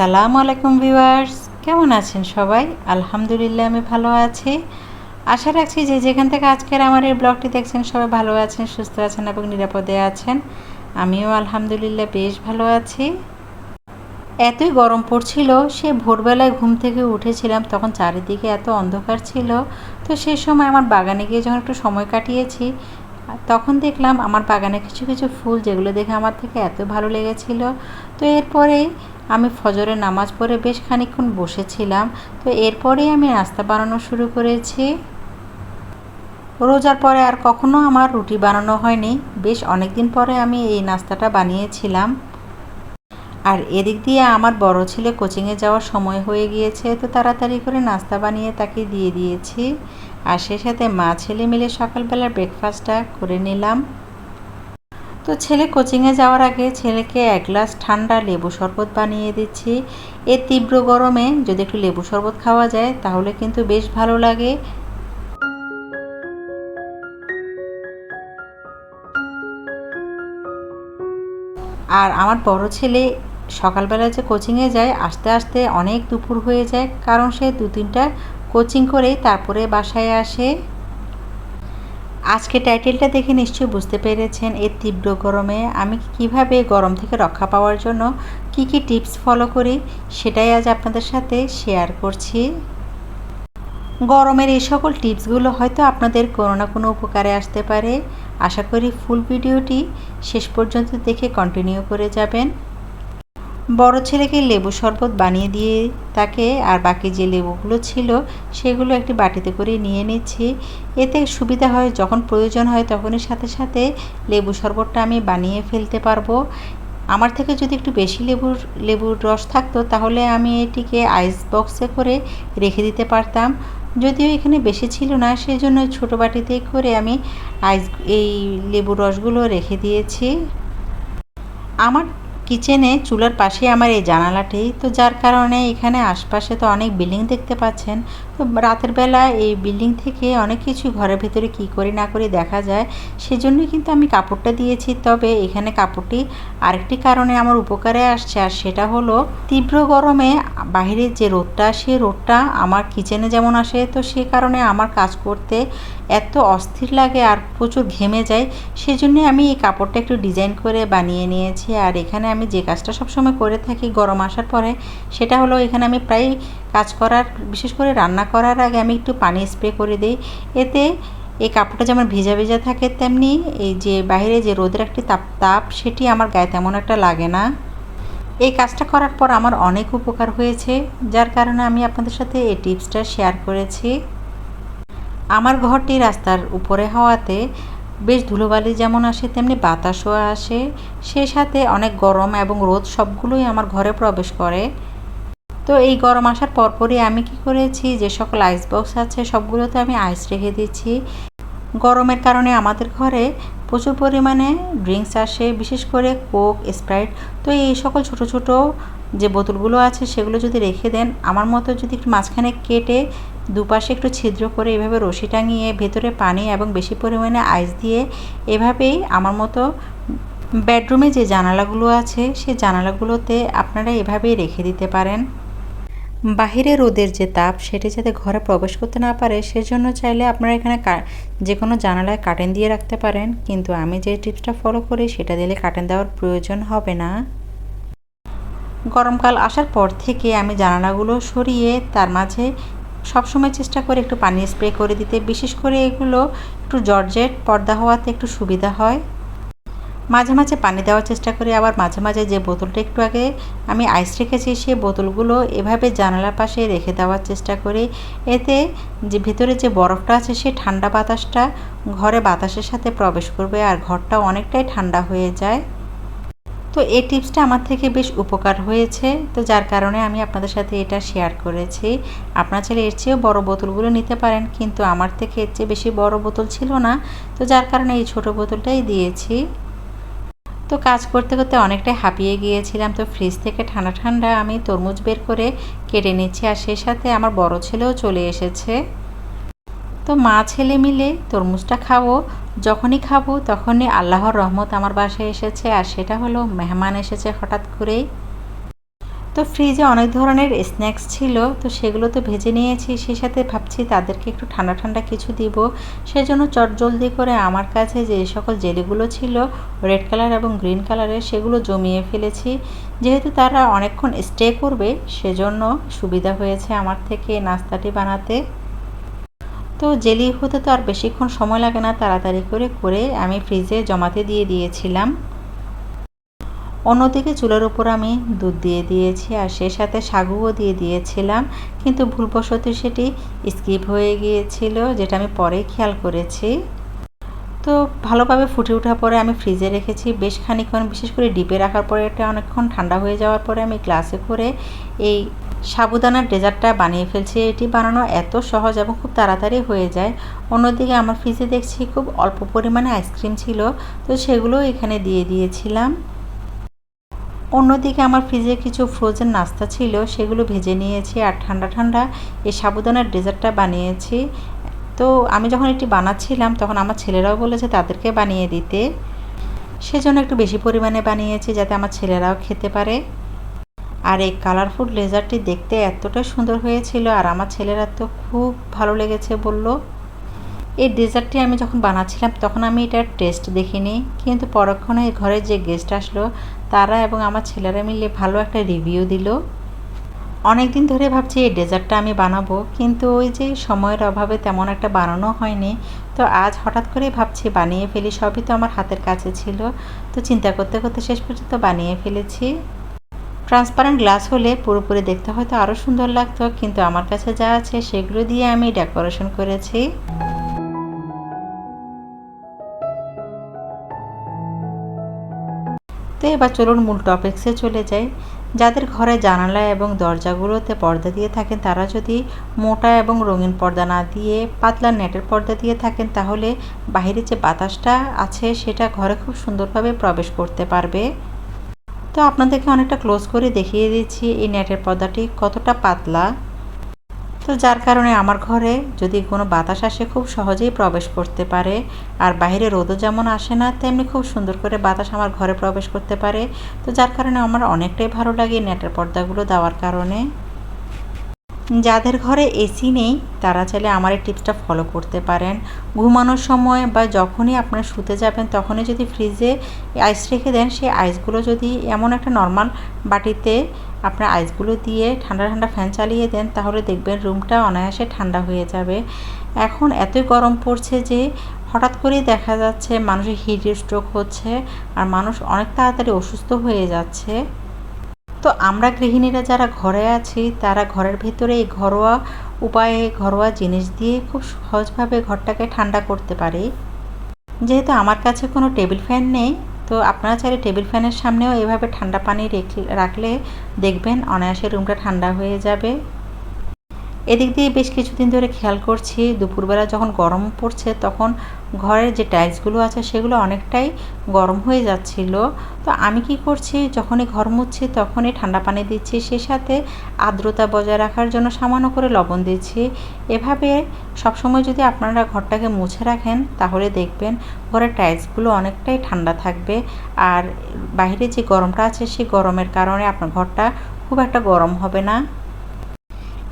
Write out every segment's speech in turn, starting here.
আসসালামু আলাইকুম ভিউয়ার্স, কেমন আছেন সবাই? আলহামদুলিল্লাহ, আমি ভালো আছি। আশা রাখছি যে যেখান থেকে আজকের আমার এই ব্লগটি দেখছেন সবাই ভালো আছেন, সুস্থ আছেন এবং নিরাপদে আছেন। আমিও আলহামদুলিল্লাহ বেশ ভালো আছি। এতই গরম পড়ছিল, সে ভোরবেলায় ঘুম থেকে উঠেছিলাম, তখন চারিদিকে এত অন্ধকার ছিল। তো সেই সময় আমার বাগানে গিয়ে যখন একটু সময় কাটিয়েছি তখন দেখলাম আমার বাগানে কিছু কিছু ফুল যেগুলো দেখে আমার থেকে এত ভালো লেগেছিল। তো এরপরেই আমি ফজরের নামাজ পড়ে বেশ খানিক্ষণ বসেছিলাম। তো এরপরেই আমি নাস্তা বানানো শুরু করেছি। রোজার পরে আর কখনো আমার রুটি বানানো হয়নি। বেশ অনেক দিন পরে আমি এই নাস্তাটা বানিয়েছিলাম। আর এদিক দিয়ে আমার বড় ছেলে কোচিংয়ে যাওয়ার সময় হয়ে গিয়েছে। তো তাড়াতাড়ি করে নাস্তা বানিয়ে তাকে দিয়ে দিয়েছি। আর সে সাথে মা ছেলে মিলে সকালবেলার ব্রেকফাস্টটা করে নিলাম। তো ছেলে কোচিংয়ে যাওয়ার আগে ছেলেকে এক গ্লাস ঠান্ডা লেবু শরবত বানিয়ে দিচ্ছি। এ তীব্র গরমে যদি একটু লেবু শরবত খাওয়া যায়, তাহলে কিন্তু বেশ ভালো লাগে। আর আমার বড় ছেলে সকালবেলা যে কোচিংয়ে যায়, আস্তে আস্তে অনেক দুপুর হয়ে যায়, কারণ সে দু তিনটা কোচিং করেই তারপরে বাসায় আসে। আজকে টাইটেলটা দেখে নিশ্চয়ই বুঝতে পেরেছেন এই তীব্র গরমে। আমি কীভাবে গরম থেকে রক্ষা পাওয়ার জন্য কি কি টিপস ফলো করি, সেটাই আজ আপনাদের সাথে শেয়ার করছি। গরমের এই সকল টিপসগুলো হয়তো আপনাদের কোনো না কোনো উপকারে আসতে পারে। আশা করি ফুল ভিডিওটি শেষ পর্যন্ত দেখে কন্টিনিউ করে যাবেন। বড় ছেলেকে লেবু শরবত বানিয়ে দিয়ে তাকে আর বাকি যে লেবুগুলো ছিল সেগুলো একটি বাটিতে করে নিয়ে নিচ্ছি এতে সুবিধা হয়, যখন প্রয়োজন হয় তখনই সাথে সাথে লেবু শরবতটা আমি বানিয়ে ফেলতে পারব। আমার থেকে যদি একটু বেশি লেবুর লেবুর রস থাকতো তাহলে আমি এটিকে আইস বক্সে করে রেখে দিতে পারতাম। যদিও এখানে বেশি ছিল না সেই জন্য ছোটো বাটিতে করে আমি আইস, এই লেবুর রসগুলো রেখে দিয়েছি। আমার কিচেনে, চুলার পাশে আমার এই জানালাটি। তো যার কারণে এখানে আশপাশে তো অনেক বিল্ডিং দেখতে পাচ্ছেন। তো রাতের বেলা এই বিল্ডিং থেকে অনেক কিছু ঘরের ভিতরে কি করি না করি দেখা যায়। সেজন্যই কিন্তু আমি কাপড়টা দিয়েছি। তবে এখানে কাপড়টি আরেকটি কারণে আমার উপকারে আসছে, আর সেটা হলো তীব্র গরমে বাহিরের যে রোদটা, সেই রোদটা আমার কিচেনে যেমন আসে, তো সে কারণে আমার কাজ করতে এত অস্থির লাগে আর প্রচুর ঘেমে যায়। সেজন্যে আমি এই কাপড়টা একটু ডিজাইন করে বানিয়ে নিয়েছি। আর এখানে আমি যে কাজটা সবসময় করে থাকি গরম আসার পরে, সেটা হলো এখানে আমি প্রায় কাজ করার, বিশেষ করে রান্না করার আগে আমি একটু পানি স্প্রে করে দিই। এতে এই কাপড়টা যেমন ভেজা ভিজা থাকে, তেমনি এই যে বাইরে যে রোদের একটি তাপ তাপ, সেটি আমার গায়ে তেমন একটা লাগে না। এই কাজটা করার পর আমার অনেক উপকার হয়েছে, যার কারণে আমি আপনাদের সাথে এই টিপসটা শেয়ার করেছি। আমার ঘরটি রাস্তার উপরে হওয়াতে বেশ ধুলোবালি যেমন আসে, তেমনি বাতাসও আসে। সে সাথে অনেক গরম এবং রোদ সবগুলোই আমার ঘরে প্রবেশ করে। তো এই গরম আসার পরপরই আমি কি করেছি, যে সকল আইস বক্স আছে সবগুলোতে আমি আইস রেখে দিচ্ছি গরমের কারণে আমাদের ঘরে প্রচুর পরিমাণে ড্রিঙ্কস আসে, বিশেষ করে কোক স্প্রাইট তো এই সকল ছোট ছোট যে বোতলগুলো আছে সেগুলো যদি রেখে দেন, আমার মতো যদি একটু মাঝখানে কেটে দুপাশে একটু ছিদ্র করে এভাবে রশি টাঙিয়ে, ভেতরে পানি এবং বেশি পরিমাণে আইস দিয়ে এভাবেই আমার মতো বেডরুমে যে জানালাগুলো আছে সেই জানালাগুলোতে আপনারা এভাবেই রেখে দিতে পারেন। বাহিরে রোদের যে তাপ, সেটি যাতে ঘরে প্রবেশ করতে না পারে, সেজন্য চাইলে আপনারা এখানে যে কোনো জানালায় কাটেন দিয়ে রাখতে পারেন। কিন্তু আমি যে টিপসটা ফলো করি, সেটা দিলে কাটেন দেওয়ার প্রয়োজন হবে না। গরমকাল আসার পর থেকে আমি জানালাগুলো সরিয়ে, তার মাঝে সবসময় চেষ্টা করে একটু পানি স্প্রে করে দিতে, বিশেষ করে এগুলো একটু জর্জেট, পর্দা হওয়াতে একটু সুবিধা হয়। মাঝে মাঝে পানি দেওয়ার চেষ্টা করি, আবার মাঝে মাঝে যে বোতলটা একটু আগে আমি আইস রেখেছি, সেই বোতলগুলো এভাবে জানালার পাশে রেখে দেওয়ার চেষ্টা করি। এতে যে ভিতরে যে বরফটা আছে সেই ঠান্ডা বাতাসটা ঘরে বাতাসের সাথে প্রবেশ করবে আর ঘরটা অনেকটাই ঠান্ডা হয়ে যায়। তো এই টিপসটা আমার থেকে বেশ উপকার হয়েছে। তো যার কারণে আমি আপনাদের সাথে এটা শেয়ার করেছি। আপনার ছেলে এর চেয়েও বড় বোতলগুলো নিতে পারেন, কিন্তু আমার থেকে এর চেয়ে বেশি বড় বোতল ছিল না। তো যার কারণে এই ছোট বোতলটাই দিয়েছি। তো কাজ করতে করতে অনেকটাই হাঁপিয়ে গিয়েছিলাম। তো ফ্রিজ থেকে ঠান্ডা ঠান্ডা আমি তরমুজ বের করে কেটে নিচ্ছি, আর সেই সাথে আমার বড় ছেলেও চলে এসেছে। তো মা ছেলে মিলে তরমুজটা খাব, যখনই খাব তখনই আল্লাহর রহমত আমার বাসায় এসেছে। আর সেটা হলো মেহমান এসেছে হঠাৎ করেই। তো ফ্রিজে অনেক ধরনের স্ন্যাক্স ছিল, তো সেগুলো তো ভেজে নিয়েছি। সেই সাথে ভাবছি তাদেরকে একটু ঠান্ডা ঠান্ডা কিছু দিব। সেজন্য চটজলদি করে আমার কাছে যে সকল জেলিগুলো ছিল, রেড কালার এবং গ্রিন কালারের, সেগুলো জমিয়ে ফেলেছি। যেহেতু তারা অনেকক্ষণ স্টে করবে, সেজন্য সুবিধা হয়েছে আমার থেকে নাস্তাটি বানাতে। তো জেলি হতে তো আর বেশিক্ষণ সময় লাগে না তাড়াতাড়ি করে করে আমি ফ্রিজে জমাতে দিয়ে দিয়েছিলাম। অন্যদিকে চুলার উপর আমি দুধ দিয়ে দিয়েছি আর সে সাথে সাগুও দিয়ে দিয়েছিলাম, কিন্তু ভুলবশত সেটি স্কিপ হয়ে গিয়েছিল, যেটা আমি পরে খেয়াল করেছি। তো ভালোভাবে ফুটে ওঠার পরে আমি ফ্রিজে রেখেছি, বেশ খানিক্ষণ বিশেষ করে ডিপে রাখার পরে এটা অনেকক্ষণ ঠান্ডা হয়ে যাওয়ার পরে আমি গ্লাসে করে এই সাবুদানার ডেজার্টটা বানিয়ে ফেলছি। এটি বানানো এত সহজ এবং খুব তাড়াতাড়ি হয়ে যায়। অন্যদিকে আমার ফ্রিজে দেখছি খুব অল্প পরিমাণে আইসক্রিম ছিল, তো সেগুলো এখানে দিয়ে দিয়েছিলাম। অন্যদিকে আমার ফ্রিজে কিছু ফ্রোজেন নাস্তা ছিল, সেগুলো ভেজে নিয়েছি আর ঠান্ডা ঠান্ডা এই সাবুদানার ডেজার্টটা বানিয়েছি। তো আমি যখন এটি বানাচ্ছিলাম, তখন আমার ছেলেরাও বলেছে তাদেরকে বানিয়ে দিতে। সেজন্য একটু বেশি পরিমাণে বানিয়েছি যাতে আমার ছেলেরাও খেতে পারে। আর এই কালারফুল লেজারটি দেখতে এতটা সুন্দর হয়েছিল আর আমার ছেলেরা তো খুব ভালো লেগেছে বলল। এই ডেজার্টটি আমি যখন বানাচ্ছিলাম তখন আমি এটার টেস্ট দেখিনি, কিন্তু পরক্ষণে ঘরে যে গেস্ট আসলো, তারা এবং আমার ছেলেরা মিলে ভালো একটা রিভিউ দিল। অনেক দিন ধরে ভাবছি এই ডেজার্টটা আমি বানাবো, কিন্তু ওই যে সময়ের অভাবে তেমন একটা বানানো হয়নি। তো আজ হঠাৎ করে ভাবছি বানিয়ে ফেলি, সবই তো আমার হাতের কাছে ছিল। তো চিন্তা করতে করতে শেষ পর্যন্ত বানিয়ে ফেলেছি। ট্রান্সপারেন্ট গ্লাস হলে পুরোপুরি দেখতে হয়তো আরও সুন্দর লাগতো, কিন্তু আমার কাছে যা আছে সেগুলো দিয়ে আমি ডেকোরেশন করেছি। তো এবার চলুন মূল টপিক্সে চলে যাই। যাদের ঘরে জানালা এবং দরজাগুলোতে পর্দা দিয়ে থাকেন, তারা যদি মোটা এবং রঙিন পর্দা না দিয়ে পাতলা নেটের পর্দা দিয়ে থাকেন, তাহলে বাহিরে যে বাতাসটা আছে, সেটা ঘরে খুব সুন্দরভাবে প্রবেশ করতে পারবে। তো আপনাদেরকে অনেকটা ক্লোজ করে দেখিয়ে দিচ্ছি এই নেটের পর্দাটি কতটা পাতলা। তো যার কারণে আমার ঘরে যদি কোনো বাতাস আসে খুব সহজেই প্রবেশ করতে পারে। আর বাইরে রোদও যেমন আসে না, তেমনি খুব সুন্দর করে বাতাস আমার ঘরে প্রবেশ করতে পারে। তো যার কারণে আমার অনেকটাই ভালো লাগে নেটের পর্দাগুলো দেওয়ার কারণে। যাদের ঘরে এসি নেই, তারা চাইলে আমার এই টিপসটা ফলো করতে পারেন। ঘুমানোর সময় বা যখনই আপনারা শুতে যাবেন, তখনই যদি ফ্রিজে আইস রেখে দেন, সেই আইসগুলো যদি এমন একটা নর্মাল বাটিতে আপনার আইসগুলো দিয়ে ঠান্ডা ঠান্ডা ফ্যান চালিয়ে দেন, তাহলে দেখবেন রুমটা অনায়াসে ঠান্ডা হয়ে যাবে। এখন এতই গরম পড়ছে যে হঠাৎ করেই দেখা যাচ্ছে মানুষের হিট স্ট্রোক হচ্ছে, আর মানুষ অনেক তাড়াতাড়ি অসুস্থ হয়ে যাচ্ছে। তো আমরা গৃহিণীরা যারা ঘরে আছি, তারা ঘরের ভেতরে এই ঘরোয়া উপায়ে ঘরোয়া জিনিস দিয়ে খুব সহজভাবে ঘরটাকে ঠান্ডা করতে পারে। যেহেতু আমার কাছে কোনো টেবিল ফ্যান নেই, তো আপনারা চাইলে টেবিল ফ্যানের সামনেও এভাবে ঠান্ডা পানি রাখলে দেখবেন অনায়াসে রুমটা ঠান্ডা হয়ে যাবে। এদিক দিয়ে বেশ কিছুদিন ধরে খেয়াল করছি, দুপুরবেলা যখন গরম পড়ছে তখন ঘরের যে টাইলসগুলো আছে সেগুলো অনেকটাই গরম হয়ে যাচ্ছিল। তো আমি কি করছি, যখনই ঘর মুছছি তখনই ঠান্ডা পানি দিচ্ছি, সে সাথে আর্দ্রতা বজায় রাখার জন্য সামান্য করে লবণ দিচ্ছি। এভাবে সবসময় যদি আপনারা ঘরটাকে মুছে রাখেন তাহলে দেখবেন ঘরের টাইলসগুলো অনেকটাই ঠান্ডা থাকবে। আর বাইরে যে গরমটা আছে সেই গরমের কারণে আপনার ঘরটা খুব একটা গরম হবে না।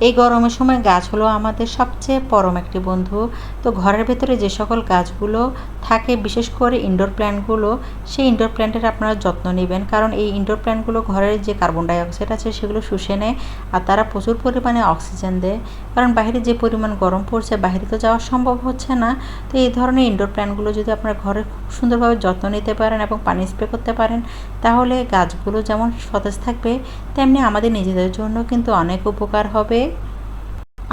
এই গরমের সময় গাছ হলো আমাদের সবচেয়ে পরম একটি বন্ধু। তো ঘরের ভেতরে যে সকল গাছগুলো থাকে, বিশেষ করে ইনডোর প্ল্যান্টগুলো সেই ইনডোর প্ল্যান্টের আপনারা যত্ন নেবেন। কারণ এই ইনডোর প্ল্যান্টগুলো ঘরের যে কার্বন ডাইঅক্সাইড আছে, সেগুলো শুষে নেয় আর তারা প্রচুর পরিমাণে অক্সিজেন দেয়। কারণ বাইরে যে পরিমাণ গরম পড়ছে, বাইরে তো যাওয়া সম্ভব হচ্ছে না। তো এই ধরনের ইনডোর প্ল্যান্টগুলো যদি আপনারা ঘরে খুব সুন্দরভাবে যত্ন নিতে পারেন এবং পানি স্প্রে করতে পারেন, তাহলে গাছগুলো যেমন সতেজ থাকবে, তেমনি আমাদের নিজেদের জন্য কিন্তু অনেক উপকার হবে।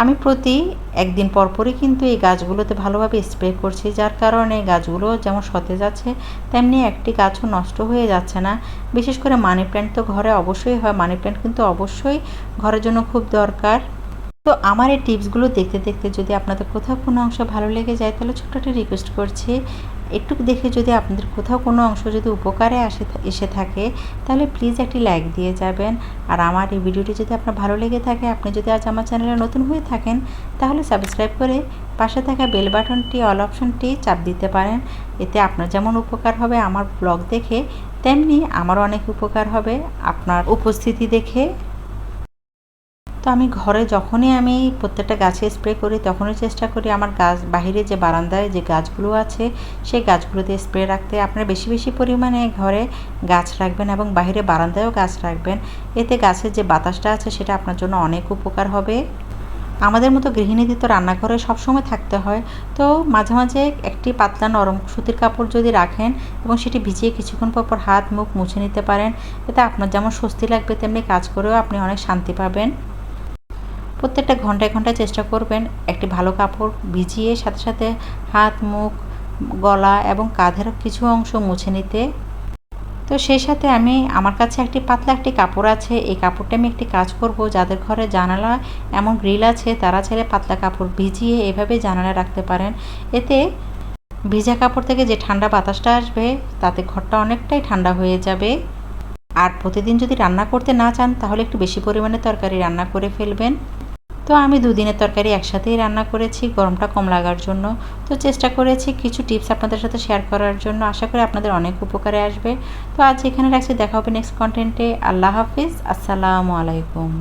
আমি প্রতি একদিন পরপরই কিন্তু এই গাছগুলোতে ভালোভাবে স্প্রে করছি, যার কারণে গাছগুলো যেমন সতেজ আছে, তেমনি একটি গাছও নষ্ট হয়ে যাচ্ছে না। বিশেষ করে মানি প্ল্যান্ট তো ঘরে অবশ্যই হয়, মানি প্ল্যান্ট কিন্তু অবশ্যই ঘরের জন্য খুব দরকার। তো আমার এই টিপসগুলো দেখতে দেখতে যদি আপনাদের কোথাও কোনো অংশ ভালো লেগে যায়, তাহলে ছোট্ট একটা রিকোয়েস্ট করছি। একটু দেখে যদি আপনাদের কোথাও কোনো অংশ যদি উপকারে আসে এসে থাকে, তাহলে প্লিজ একটি লাইক দিয়ে যাবেন। আর আমার এই ভিডিওটি যদি আপনার ভালো লেগে থাকে, আপনি যদি আজ আমার চ্যানেলে নতুন হয়ে থাকেন, তাহলে সাবস্ক্রাইব করে পাশে থাকা বেল বাটনটি অল অপশনটি চাপ দিতে পারেন। এতে আপনার যেমন উপকার হবে আমার ব্লগ দেখে, তেমনি আমারও অনেক উপকার হবে। আপনার উপস্থিতি দেখে তো আমি ঘরে যখনই আমি প্রত্যেকটা গাছে স্প্রে করি, তখনই চেষ্টা করি আমার গাছ বাহিরে যে বারান্দায় যে গাছগুলো আছে, সেই গাছগুলোতে স্প্রে রাখতে। আপনারা বেশি বেশি পরিমাণে ঘরে গাছ রাখবেন এবং বাহিরে বারান্দায়ও গাছ রাখবেন। এতে গাছের যে বাতাসটা আছে, সেটা আপনার জন্য অনেক উপকার হবে। আমাদের মতো গৃহিণীদের তো রান্নাঘরে সবসময় থাকতে হয়। তো মাঝে মাঝে একটি পাতলা নরম সুতির কাপড় যদি রাখেন এবং সেটি ভিজিয়ে কিছুক্ষণ পর পর হাত, মুখ মুছে নিতে পারেন, এতে আপনার যেমন স্বস্তি লাগবে, তেমনি কাজ করেও আপনি অনেক শান্তি পাবেন। প্রত্যেকটা ঘন্টায় ঘন্টায় চেষ্টা করবেন একটি ভালো কাপড় ভিজিয়ে সাথে সাথে হাত, মুখ, গলা এবং কাঁধের কিছু অংশ মুছে নিতে। তো সেই সাথে আমি, আমার কাছে একটি পাতলা একটি কাপড় আছে। এই কাপড়টা আমি একটি কাজ করব যাদের ঘরে জানালা এমন গ্রিল আছে তারা চাইলে পাতলা কাপড় ভিজিয়ে এভাবে জানালা রাখতে পারেন। এতে ভিজা কাপড় থেকে যে ঠান্ডা বাতাসটা আসবে তাতে ঘরটা অনেকটাই ঠান্ডা হয়ে যাবে। আর প্রতিদিন যদি রান্না করতে না চান তাহলে একটু বেশি পরিমাণে তরকারি রান্না করে ফেলবেন। তো আমি দুদিনের তরকারি একসাথেই রান্না করেছি, গরমটা কম লাগার জন্য। তো চেষ্টা করেছি কিছু টিপস আপনাদের সাথে শেয়ার করার জন্য। আশা করি আপনাদের অনেক উপকারে আসবে। তো আজ এখানে রাখছি। দেখা হবে নেক্সট কন্টেন্টে আল্লাহ হাফিজ। আসসালামু আলাইকুম।